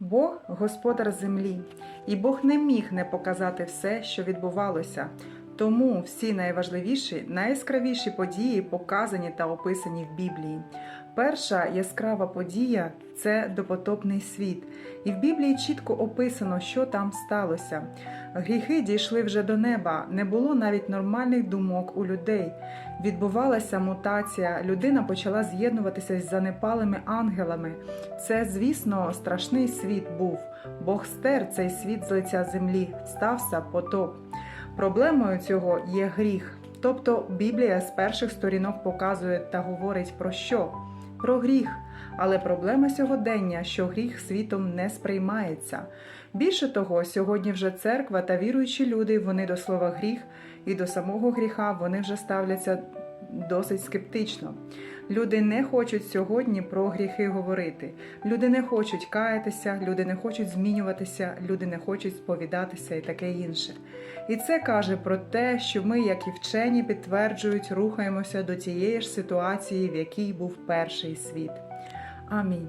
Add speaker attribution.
Speaker 1: Бог господар землі, і Бог не міг не показати все, що відбувалося. Тому всі найважливіші, найяскравіші події показані та описані в Біблії. Перша яскрава подія це допотопний світ, і в Біблії чітко описано, що там сталося. Гріхи дійшли вже до неба, не було навіть нормальних думок у людей. Відбувалася мутація, людина почала з'єднуватися з занепалими ангелами. Це, звісно, страшний світ був. Бог стер цей світ з лиця землі, стався потоп. Проблемою цього є гріх. Тобто Біблія з перших сторінок показує та говорить про що? Про гріх. Але проблема сьогодення, що гріх світом не сприймається. Більше того, сьогодні вже церква та віруючі люди, вони до слова гріх і до самого гріха вони вже ставляться досить скептично. Люди не хочуть сьогодні про гріхи говорити. Люди не хочуть каятися, люди не хочуть змінюватися, люди не хочуть сповідатися і таке інше. І це каже про те, що ми, як і вчені, підтверджують, рухаємося до тієї ж ситуації, в якій був перший світ. Амінь.